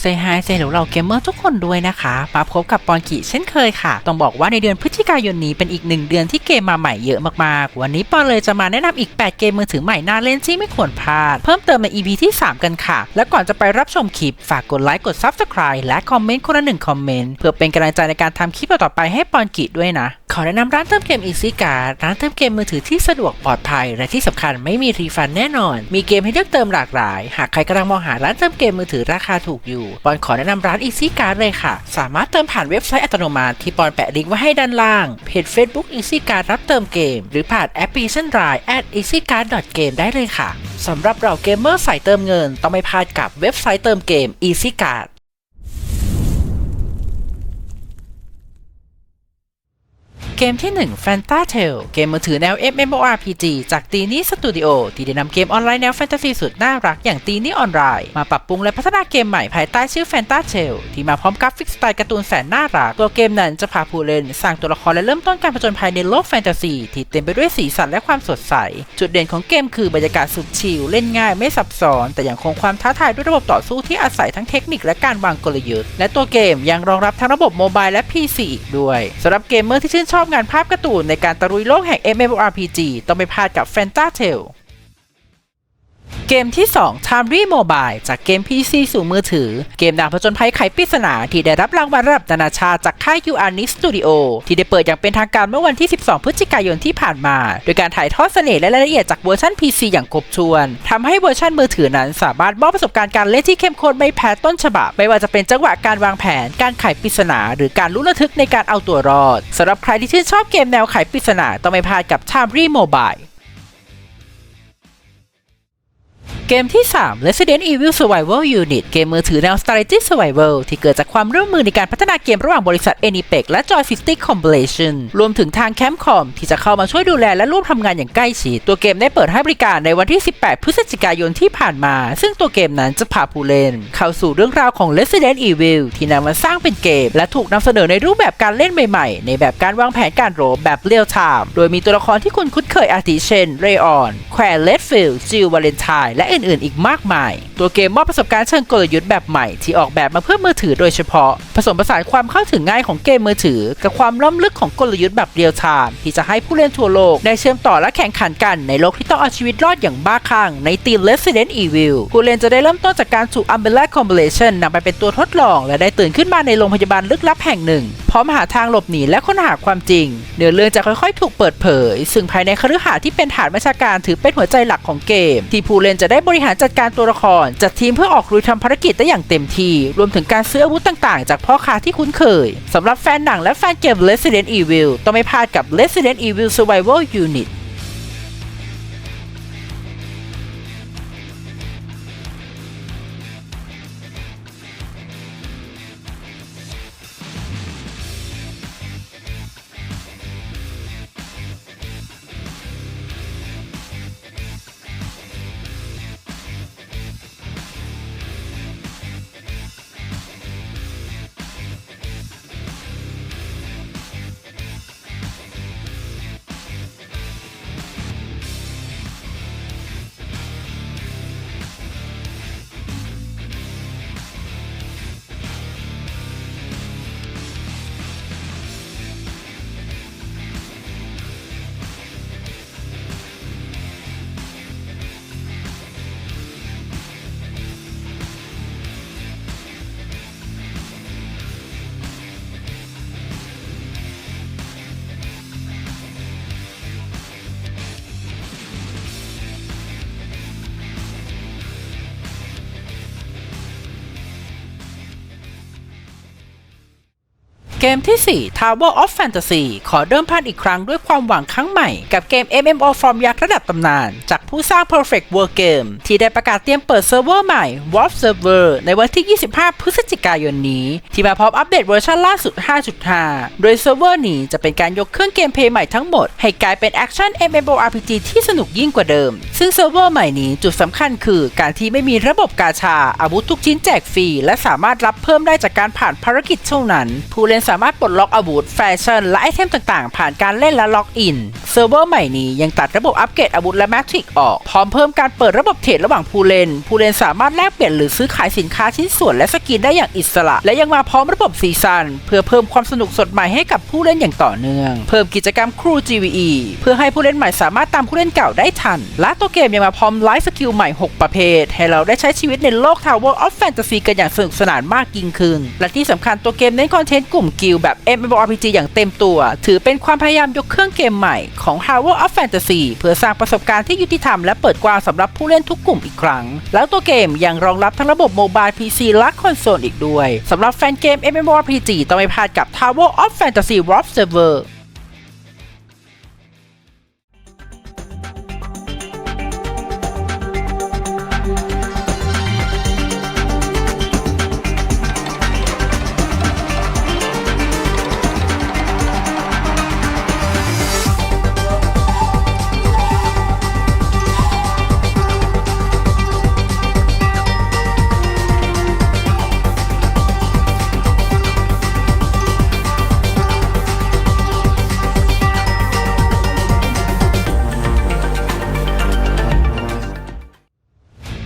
เซฮายเซหลเราเกมเมอร์ทุกคนด้วยนะคะมาพบกับปอนกิเช่นเคยค่ะ ต้องบอกว่าในเดือนพฤศจิกายนนี้เป็นอีกหนึ่งเดือนที่เกมมาใหม่เยอะมากๆ วันนี้ปอนเลยจะมาแนะนำอีก 8 เกมมือถือใหม่น่าเล่นที่ไม่ควรพลาด เพิ่มเติมใน EP ที่ 3 กันค่ะ และก่อนจะไปรับชมคลิป ฝากกดไลค์กด Subscribe และคอมเมนต์คนละหนึ่งคอมเมนต์เพื่อเป็นกำลังใจในการทำคลิปต่อไปให้ปอนกิด้วยนะ ขอแนะนำร้านเติมเกม Easy Card ร้านเติมเกมมือถือที่สะดวกปลอดภัย และที่สำคัญไม่มีรีฟันแน่นอน มีเกมให้เลือกเติมหลากหลาย หากใครกำลังมองหาร้านเติมเกมมือถือราคาถูกอยู่ปอนขอแนะนำร้าน Easy Card เลยค่ะ สามารถเติมผ่านเว็บไซต์อัตโนมัติที่ปอนแปะลิงก์ไว้ให้ด้านล่างเพจ Facebook Easy Card รับเติมเกม หรือผ่านแอปพลิเคชัน Line at easycard.game ได้เลยค่ะสำหรับเราเกมเมอร์สายเติมเงิน ต้องไม่พลาดกับเว็บไซต์เติมเกม Easy Card เกมที่ 1 Fanta Tale เกมมือถือแนว MMORPG จากตีนี้สตูดิโอที่ได้นำเกมออนไลน์แนวแฟนตาซีสุดน่ารักอย่างตีนี้ออนไลน์ มาปรับปรุงและพัฒนาเกมใหม่ภายใต้ชื่อ Fanta Tale ที่มาพร้อมกราฟิกสไตล์การ์ตูนแสนน่ารัก ตัวเกมนั้นจะพาผู้เล่นสร้างตัวละครและเริ่มต้นการผจญภัยในโลกแฟนตาซีที่เต็มไปด้วยสีสันและความสดใส จุดเด่นของเกมคือบรรยากาศสุดชิลเล่นง่ายไม่ซับซ้อน แต่ยังคงความท้าทายด้วยระบบต่อสู้ที่อาศัยทั้งเทคนิคและการวางกลยุทธ์และตัวเกมยังรองรับทั้งระบบโมบายและ PC อีกด้วยสำหรับเกมเมอร์ที่ชื่นชอบงานภาพการ์ตูนในการตะลุยโลกแห่ง MMORPG ต้องไม่พลาดกับ Fanta Tale เกมที่ 2 t i m e r y Mobile จากเกม PC สู่มือถือ เกมดาวผจญภัยไขปริศนาที่ได้รับรางวัลระดับนานาชาติจากค่าย u r n i Studio ที่ได้เปิดอย่างเป็นทางการเมื่อวันที่ 12 พฤศจิกายนที่ผ่านมา โดยการถ่ายทอดเสน่ห์และรายละเอียดจากเวอร์ชัน PC อย่างครบถ้วนทำให้เวอร์ชันมือถือนั้นสามารถมอบประสบการณ์การเล่นที่เข้มข้นไม่แพ้ต้นฉบับ ไม่ว่าจะเป็นจังหวะการวางแผน การไขปริศนา หรือการลุ้นระทึกในการเอาตัวรอดสำหรับใครที่ชื่นชอบเกมแนวไขปริศนาต้องไม่พลาดกับ t i m e r y Mobile เกมที่ 3 Resident Evil Survival Unit เกมมือถือแนว Strategy Survival ที่เกิดจากความร่วมมือในการพัฒนาเกมระหว่างบริษัท a n i p e x และ Joystick Compilation รวมถึงทาง Capcom ที่จะเข้ามาช่วยดูแลและร่วมทำงานอย่างใกล้ชิด ตัวเกมได้เปิดให้บริการในวันที่ 18 พฤศจิกายนที่ผ่านมา ซึ่งตัวเกมนั้นจะพาผู้เล่น เข้าสู่เรื่องราวของ Resident Evil ที่นำมาสร้างเป็นเกม และถูกนำเสนอในรูปแบบการเล่นใหม่ๆ ในแบบการวางแผนการโรบแบบเรียลไทม์โดยมีตัวละครที่คุณคุ้นเคยอาทิเช่นเรออนแควร์เลดฟิลจิลวาเลนไทน์และอื่นๆ อีกมากมาย ตัวเกมมอบประสบการณ์เชิงกลยุทธ์แบบใหม่ที่ออกแบบมาเพื่อมือถือโดยเฉพาะ ผสมผสานความเข้าถึงง่ายของเกมมือถือ กับความล้ำลึกของกลยุทธ์แบบเรียลไทม์ที่จะให้ผู้เล่นทั่วโลกได้เชื่อมต่อและแข่งขันกันในโลกที่ต้องเอาชีวิตรอดอย่างบ้าคลั่งในทีม Resident Evil ผู้เล่นจะได้เริ่มต้นจากการถูก Umbrella Combination นำไปเป็นตัวทดลอง และได้ตื่นขึ้นมาในโรงพยาบาลลึกลับแห่งหนึ่งพร้อมหาทางหลบหนีและค้นหาความจริง เนื้อเรื่องจะค่อยๆ ถูกเปิดเผย ซึ่งภายในคฤหาสน์ที่เป็นฐานราชาการถือเป็นหัวใจหลักของเกม ที่ผู้เล่นจะได้บริหารจัดการตัวละคร จัดทีมเพื่อออกลุยทำภารกิจได้อย่างเต็มที่ รวมถึงการซื้ออาวุธต่างๆ จากพ่อค้าที่คุ้นเคยสำหรับแฟนหนังและแฟนเกม Resident Evil ต้องไม่พลาดกับ Resident Evil Survival Unit เกมที่ 4 Tower of Fantasy ขอเดิมพันอีกครั้งด้วยความหวังครั้งใหม่ กับเกม MMO ฟอร์มยักษ์ระดับตำนาน จากผู้สร้าง Perfect World Game ที่ได้ประกาศเตรียมเปิดเซิร์ฟเวอร์ใหม่ Warp Server ในวันที่ 25 พฤศจิกายนนี้ ที่มาพร้อมอัปเดตเวอร์ชันล่าสุด 5.5 โดยเซิร์ฟเวอร์นี้จะเป็นการยกเครื่องเกมเพลย์ใหม่ทั้งหมด ให้กลายเป็นแอคชั่น MMORPG ที่สนุกยิ่งกว่าเดิม ซึ่งเซิร์ฟเวอร์ใหม่นี้จุดสำคัญคือการที่ไม่มีระบบกาชาอาวุธทุกชิ้นแจกฟรีและสามารถรับเพิ่มได้จากการผ่านภารกิจเท่านั้น ผู้เล่นสามารถปลดล็อกอาวุธแฟชั่นและไอเทมต่างๆ ผ่านการเล่นและล็อกอิน เซิร์ฟเวอร์ใหม่นี้ยังตัดระบบอัปเกรดอาวุธและแมทริกออก พร้อมเพิ่มการเปิดระบบเทรดระหว่างผู้เล่น ผู้เล่นสามารถแลกเปลี่ยนหรือซื้อขายสินค้าชิ้นส่วนและสกินได้อย่างอิสระ และยังมาพร้อมระบบซีซันเพื่อเพิ่มความสนุกสดใหม่ให้กับผู้เล่นอย่างต่อเนื่อง เพิ่มกิจกรรมครู GVE เพื่อให้ผู้เล่นใหม่สามารถตามผู้เล่นเก่าได้ทัน และตัวเกมยังมาพร้อมไลฟ์สกิลใหม่ 6 ประเภท ให้เราได้ใช้ชีวิตในโลก Tower of Fantasy กันอย่างสนุกสนานมากยิ่งขึ้น และที่สำคัญตัวเกมเน้นคอนเทนต์กลุ่มกิลแบบ MMORPG อย่างเต็มตัว ถือเป็นความพยายามยกเครื่องเกมใหม่ของ Tower of Fantasy เพื่อสร้างประสบการณ์ที่ยุติธรรมและเปิดกว้างสำหรับผู้เล่นทุกกลุ่มอีกครั้ง แล้วตัวเกมยังรองรับทั้งระบบโมบาย PC และคอนโซลอีกด้วยสำหรับแฟนเกม MMORPG ต้องไม่พลาดกับ Tower of Fantasy Warp Server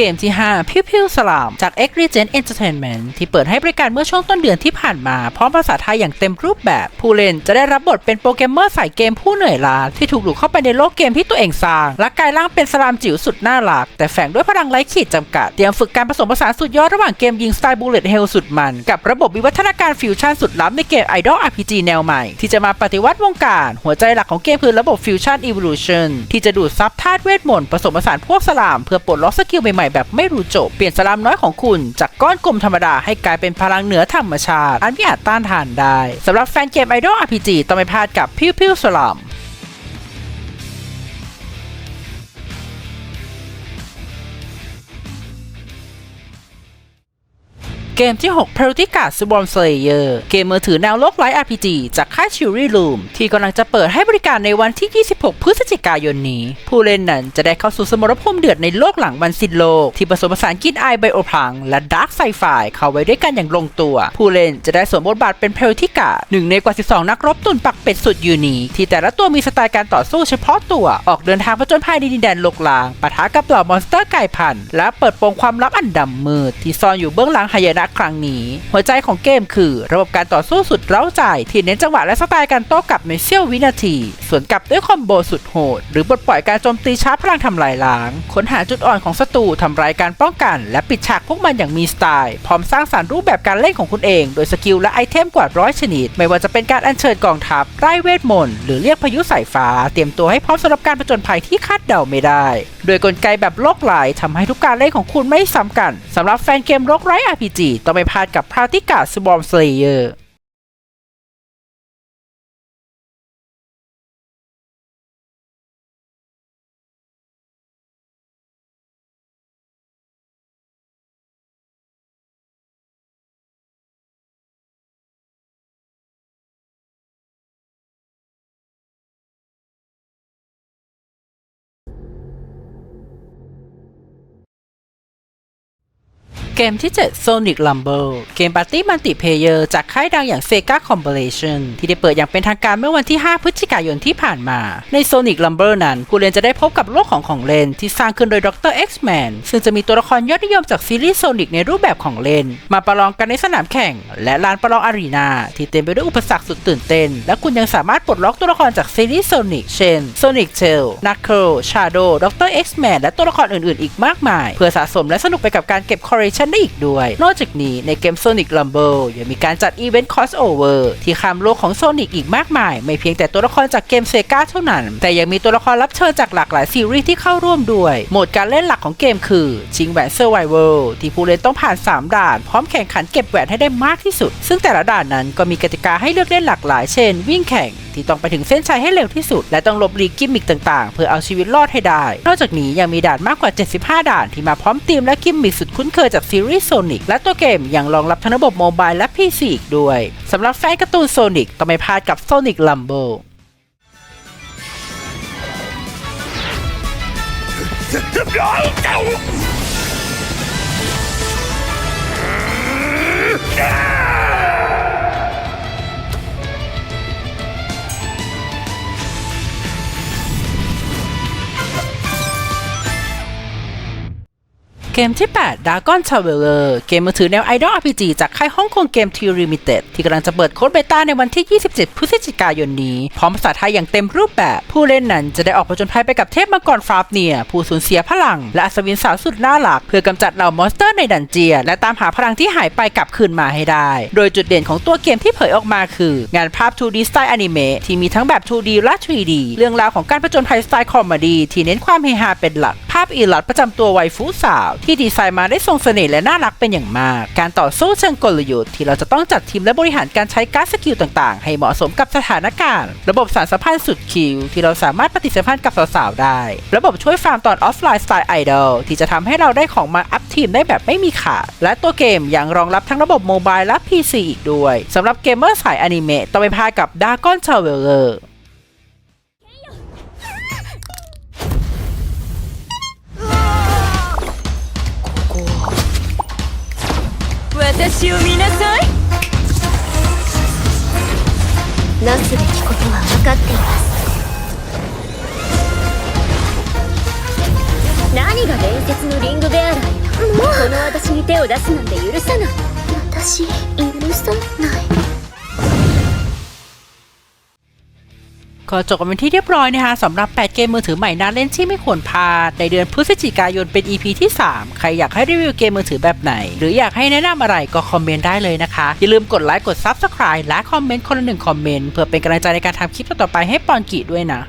เกมที่ 5 พิวพิวสลาม จาก X Regent Entertainment ที่เปิดให้บริการเมื่อช่วงต้นเดือนที่ผ่านมา พร้อมภาษาไทยอย่างเต็มรูปแบบ ผู้เล่นจะได้รับบทเป็นโปรแกรมเมอร์สายเกมผู้เหนื่อยล้าที่ถูกดูดเข้าไปในโลกเกมที่ตัวเองสร้าง และกลายร่างเป็นสลามจิ๋วสุดน่ารัก แต่แฝงด้วยพลังไร้ขีดจำกัด เตรียมฝึกการผสมผสานสุดยอดระหว่างเกมยิงสไตล์บูเลตเฮลสุดมัน กับระบบวิวัฒนาการฟิวชั่นสุดล้ำในเกม Idol RPG แนวใหม่ ที่จะมาปฏิวัติวงการ หัวใจหลักของเกมคือระบบฟิวชั่น Evolution ที่จะดูดซับธาตุเวทมนต์ผสมผสานพวกสลามเพื่อปลดล็อกสกิลใหม่แบบไม่รู้จบ เปลี่ยนสลามน้อยของคุณ จากก้อนกลมธรรมดาให้กลายเป็นพลังเหนือธรรมชาติ อันไม่อาจต้านทานได้สำหรับแฟนเกม Idol RPG ต้องไม่พลาดกับพิวพิวสลาม เกมที่ 6 p a r o t y Card Swarm Slayer เกมมือถือแนวโลกไร้ RPG จากค่าย Cherry Room ที่กำลังจะเปิดให้บริการในวันที่ 26 พฤศจิกายนนี้ ผู้เล่นนั้นจะได้เข้าสู่สมรภูมิเดือดในโลกหลังวันสิ้นโลก ที่ผสมผสานกินไอไบโอพลัง และดาร์กไซไฟเข้าไว้ด้วยกันอย่างลงตัว ผู้เล่นจะได้สวมบทบาทเป็น p a r o t y g a หนึ่งในกว่า 12 นักรบตุนปักเป็ดสุดยูนีที่แต่ละตัวมีสไตล์การต่อสู้เฉพาะตัวออกเดินทางผจญภัยในดินแดนโลกลางปะทะกับเหล่ามอนสเตอร์ไก่พันธุ์และเปิดโปงความลับอันดำมืดที่ซ่อนอยู่เบื้องหลังหายนะครั้งนี้ หัวใจของเกมคือระบบการต่อสู้สุดเร้าใจ ที่เน้นจังหวะและสไตล์การโต้กลับในเสี้ยววินาที ส่วนกลับด้วยคอมโบสุดโหด หรือปลดปล่อยการโจมตีช้าพลังทำลายล้าง ค้นหาจุดอ่อนของศัตรูทำลายการป้องกัน และปิดฉากพวกมันอย่างมีสไตล์ พร้อมสร้างสรรค์รูปแบบการเล่นของคุณเอง โดยสกิลและไอเทมกว่าร้อยชนิด ไม่ว่าจะเป็นการอัญเชิญกองทัพไร้เวทมนต์หรือเรียกพายุสายฟ้า เตรียมตัวให้พร้อมสำหรับการผจญภัยที่คาดเดาไม่ได้ โดยกลไกแบบโลกหลายทำให้ทุกการเล่นของคุณไม่ซ้ำกันสำหรับแฟนเกมโลกไร้ RPG ต้องไม่พลาดกับ Party Card Swarm Slayer กมที่ 7 Sonic Rumble เกมปาร์ตี้มัลติเพเยอร์จากค่ายดังอย่าง Sega Compilation ที่ได้เปิดอย่างเป็นทางการเมื่อวันที่ 5 พฤศจิกายนที่ผ่านมา ใน Sonic Rumble นั้น ผู้เล่นจะได้พบกับโลกของของเล่นที่สร้างขึ้นโดย Dr. X-Man ซึ่งจะมีตัวละครยอดนิยมจากซีรีส์ Sonic ในรูปแบบของเล่น มาประลองกันในสนามแข่ง และลานประลองอารีนาที่เต็มไปด้วยอุปสรรคสุดตื่นเต้น และคุณยังสามารถปลดล็อกตัวละครจากซีรีส์ Sonic เช่น Sonic Tail Knuckle Shadow Dr. X-Man และตัวละครอื่นๆ อีกมากมาย เพื่อสะสมและสนุกไปกับการเก็บ Collection ได้อีกด้วย นอกจากนี้ในเกม Sonic Rumble ยังมีการจัดอีเวนต์ crossover ที่ข้ามโลกของ Sonic อีกมากมาย ไม่เพียงแต่ตัวละครจากเกม Sega เท่านั้น แต่ยังมีตัวละครรับเชิญจากหลากหลายซีรีส์ที่เข้าร่วมด้วย โหมดการเล่นหลักของเกมคือชิงแหวน Survival ที่ผู้เล่นต้องผ่าน 3 ด่าน พร้อมแข่งขันเก็บแหวนให้ได้มากที่สุด ซึ่งแต่ละด่านนั้นก็มีกติกาให้เลือกเล่นหลากหลาย เช่น วิ่งแข่งที่ต้องไปถึงเส้นชัยให้เร็วที่สุด และต้องหลบหลีกกิมมิคต่างๆ เพื่อเอาชีวิตรอดให้ได้ นอกจากนี้ยังมีด่านมากกว่า 75 ด่านที่มาพร้อมธีมและกิมมิคสุดคุ้นเคยจากซีีรีส์โซนิกและตัวเกมยังรองรับทั้งระบบโมบายและ PC อีกด้วยสำหรับแฟนการ์ตูนโซนิกต้องไม่พลาดกับ Sonic Rumble「เกมที่ 8 Dragon Traveler เกมมือถือแนว Idol RPG จากค่ายฮ่องกงเกม T Limited ที่กำลังจะเปิดโค้ดเบต้าในวันที่ 27 พฤศจิกายนนี้ พร้อมภาษาไทยอย่างเต็มรูปแบบ ผู้เล่นนั้นจะได้ออกผจญภัยไปกับเทพมังกรฟาฟเนีย ผู้สูญเสียพลัง และอัศวินสาวสุดน่ารัก เพื่อกำจัดเหล่ามอนสเตอร์ในดันเจียนและตามหาพลังที่หายไปกลับคืนมาให้ได้ โดยจุดเด่นของตัวเกมที่เผยออกมาคือ งานภาพ 2D สไตล์อนิเมะที่มีทั้งแบบ 2D และ 3D เรื่องราวของการผจญภัยสไตล์คอมเมดี้ที่เน้นความเฮฮาเป็นหลัก ภาพอีลอดประจำตัวไวฟูสาวที่ดีไซน์มาได้ทรงเสน่ห์และน่ารักเป็นอย่างมาก การต่อสู้เชิงกลยุทธ์ที่เราจะต้องจัดทีมและบริหารการใช้การ์ดสกิลต่างๆ ให้เหมาะสมกับสถานการณ์ ระบบสารสัมพันธ์สุดคิวที่เราสามารถปฏิสัมพันธ์กับสาวๆได้ ระบบช่วยฟาร์มตอนออฟไลน์สไตล์ไอดอลที่จะทำให้เราได้ของมาอัพทีมได้แบบไม่มีขาดและตัวเกมยังรองรับทั้งระบบโมบายและ PC อีกด้วยสำหรับเกมเมอร์สายอนิเมะต้องไปพายกับ Dragon Traveler 私を見なさい。なすべきことは分かっています。何が伝説のリングベアラーよ。この私に手を出すなんて許さない。私許さない ก็จบกันเป็นที่เรียบร้อยนะคะสำหรับ 8 เกมมือถือใหม่น่าเล่นที่ไม่ควรพลาดในเดือนพฤศจิกายนเป็น EP ที่ 3 ใครอยากให้รีวิวเกมมือถือแบบไหน หรืออยากให้แนะนำอะไรก็คอมเมนต์ได้เลยนะคะ อย่าลืมกดไลค์กด Subscribe และคอมเมนต์คนละหนึ่งคอมเมนต์เพื่อเป็นกำลังใจในการทำคลิปต่อไปให้ปอนกิด้วยนะ